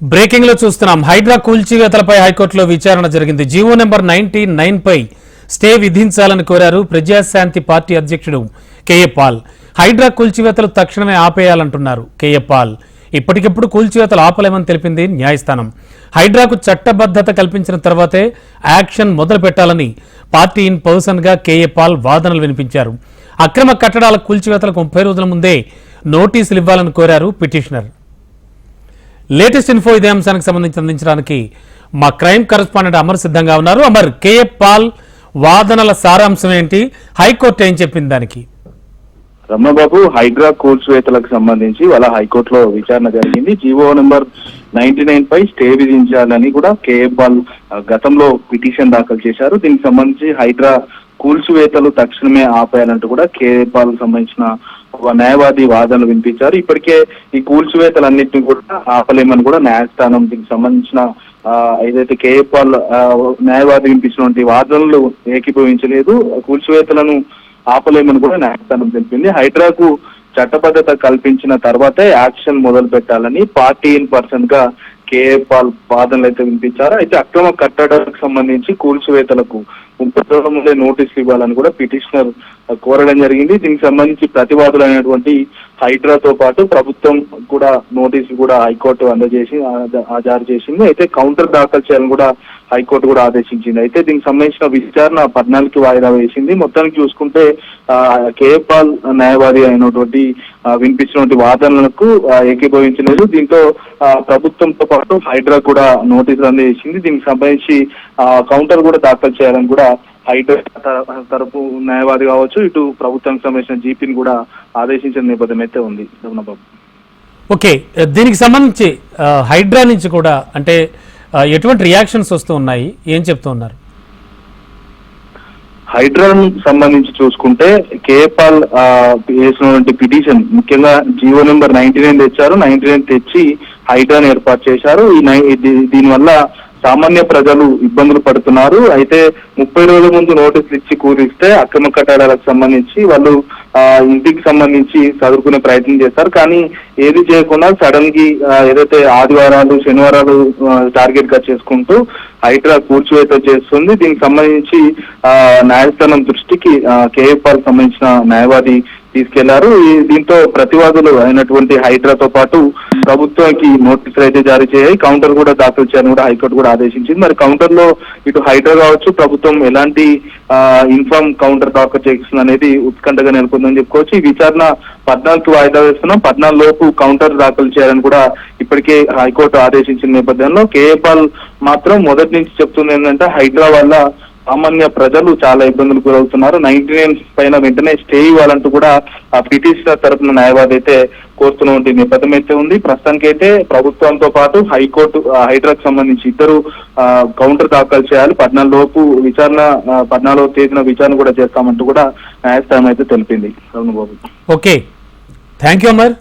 బ్రేకింగ్లో చూస్తున్నాం. హైడ్రా కూల్చివేతలపై హైకోర్టులో విచారణ జరిగింది. జీవో నెంబర్ నైన్టీ నైన్ పై స్టే విధించాలని కోరారు ప్రజాశాంతి పార్టీ అధ్యక్షుడు కేఏ పాల్ హైడ్రా కూల్చివేతలు తక్షణమే ఆపేయాలంటున్నారు కేఏ పాల్ ఇప్పటికిప్పుడు కూల్చివేతలు ఆపలేమని తెలిపింది న్యాయస్థానం. హైడ్రాకు చట్టబద్ధత కల్పించిన తర్వాతే యాక్షన్ మొదలు పెట్టాలని పార్టీ ఇన్ పర్సన్గా కేఏ పాల్ వాదనలు వినిపించారు. అక్రమ కట్టడాల కూల్చివేతలకు ముప్పై రోజుల ముందే నోటీసులు ఇవ్వాలని కోరారు పిటిషనర్. లేటెస్ట్ ఇన్ఫో ఇదే అంశానికి సంబంధించి అందించడానికి మా క్రైమ్ కరెస్పాండెంట్ అమర్ సిద్ధంగా ఉన్నారు. అమర్ కేఏ పాల్ వాదనల సారాంశం ఏంటి? హైకోర్టు ఏం చెప్పింది దానికి? రమణబాబు హైడ్రా కూల్చివేతలకు సంబంధించి వాళ్ళ హైకోర్టులో విచారణ జరిగింది. జీవో నెంబర్ నైన్టీ నైన్ పై స్టే విధించాలని కూడా కేఎఫ్ఆల్ గతంలో పిటిషన్ దాఖలు చేశారు. దీనికి సంబంధించి హైడ్రా కూల్చివేతలు తక్షణమే ఆపేయాలంటూ కూడా కేఎఫ్ఆల్ సంబంధించిన న్యాయవాది వాదనలు వినిపించారు. ఇప్పటికే ఈ కూల్చివేతలన్నింటినీ కూడా ఆపలేమని కూడా న్యాయస్థానం దీనికి సంబంధించిన ఏదైతే కేఎఫ్ఆల్ న్యాయవాది వినిపించినటువంటి వాదనలు ఏకీభవించలేదు. కూల్చివేతలను ఆపలేమని కూడా న్యాయస్థానం తెలిపింది. హైడ్రాకు చట్టబద్ధత కల్పించిన తర్వాతే యాక్షన్ మొదలు పెట్టాలని పార్టీ ఇన్ పర్సన్గా కేఏ పాల్ వాదనలు అయితే వినిపించారు. అయితే అక్రమ కట్టడానికి సంబంధించి కూల్చివేతలకు ముప్పై ముందే నోటీసులు ఇవ్వాలని కూడా పిటిషనర్ కోరడం జరిగింది. దీనికి సంబంధించి ప్రతివాదులు అయినటువంటి హైడ్రాతో పాటు ప్రభుత్వం కూడా నోటీసులు కూడా హైకోర్టు అందజేసి ఆ- జారీ చేసింది. అయితే కౌంటర్ దాఖలు చేయాలని కూడా హైకోర్టు కూడా ఆదేశించింది. అయితే దీనికి సంబంధించిన విచారణ పద్నాలుగుకి వాయిదా వేసింది. మొత్తానికి చూసుకుంటే కేపాల్ న్యాయవాది అయినటువంటి వినిపిస్తున్నటువంటి వినిపించినటువంటి వాదనలకు ఏకీభవించలేదు. దీంతో ప్రభుత్వంతో పాటు హైడ్రా కూడా నోటీసులు అందజేసింది. దీనికి సంబంధించి కౌంటర్ కూడా దాఖలు చేయాలని కూడా హైడ్రా తరపు న్యాయవాది కావచ్చు ఇటు ప్రభుత్వానికి సంబంధించిన జీపీని కూడా ఆదేశించిన నేపథ్యం అయితే ఉంది. రమణబాబు ఓకే. దీనికి సంబంధించి హైడ్రా నుంచి కూడా అంటే ఎటువంటి రియాక్షన్స్ వస్తూ ఉన్నాయి? ఏం చెప్తూ ఉన్నారు? హైడ్రాన్ సంబంధించి చూసుకుంటే కేపాల్ వేసినటువంటి పిటిషన్ ముఖ్యంగా జియో నెంబర్ నైన్టీ నైన్ తెచ్చారు. నైన్టీ నైన్ తెచ్చి హైడ్రాన్ ఏర్పాటు చేశారు. ఈ దీనివల్ల సామాన్య ప్రజలు ఇబ్బందులు పడుతున్నారు. అయితే ముప్పై రోజుల ముందు నోటీసులు ఇచ్చి కూరిస్తే అక్రమ కట్టడాలకు సంబంధించి వాళ్ళు ఇంటికి సంబంధించి చదువుకునే ప్రయత్నం చేస్తారు. కానీ ఏది చేయకుండా సడన్కి ఏదైతే ఆదివారాలు శనివారాలు టార్గెట్గా చేసుకుంటూ హైడ్రా కూర్చివేత చేస్తుంది. దీనికి సంబంధించి ఆ, న్యాయస్థానం దృష్టికి కేఎఫ్ఆర్ సంబంధించిన న్యాయవాది తీసుకెళ్ళారు. దీంతో ప్రతివాదులు అయినటువంటి హైడ్రాతో పాటు ప్రభుత్వానికి నోటీసులు అయితే జారీ చేయాలి కౌంటర్ కూడా దాఖలు చేయాలని కూడా హైకోర్టు కూడా ఆదేశించింది. మరి కౌంటర్లో ఇటు హైడ్రా కావచ్చు ప్రభుత్వం ఎలాంటి ఇన్ఫామ్ కౌంటర్ దాఖలు చేస్తుంది అనేది ఉత్కంఠగా నెలకొందని చెప్పుకోవచ్చు. ఈ విచారణ పద్నాలుగు వాయిదా వేస్తున్నాం. పద్నాలుగు లోపు కౌంటర్ దాఖలు చేయాలని కూడా ఇప్పటికే హైకోర్టు ఆదేశించిన నేపథ్యంలో కేఏపాల్ మాత్రం మొదటి నుంచి చెప్తుంది ఏంటంటే హైడ్రా వల్ల సామాన్య ప్రజలు చాలా ఇబ్బందులు గురవుతున్నారు. నైన్టీ నైన్ పైన వెంటనే స్టే ఇవ్వాలంటూ కూడా ఆ పిటిషనర్ తరపున న్యాయవాది అయితే కోరుతున్నటువంటి నేపథ్యం అయితే ఉంది. ప్రస్తుతానికైతే ప్రభుత్వంతో పాటు హైకోర్టు ఆ, హైడ్రాకు సంబంధించి ఇద్దరు కౌంటర్ దాఖలు చేయాలి. పద్నాలుగు లోపు విచారణ పద్నాలుగో తేదీన విచారణ కూడా చేస్తామంటూ కూడా న్యాయస్థానం అయితే తెలిపింది. అవును బాబు. ఓకే. Thank you Amar.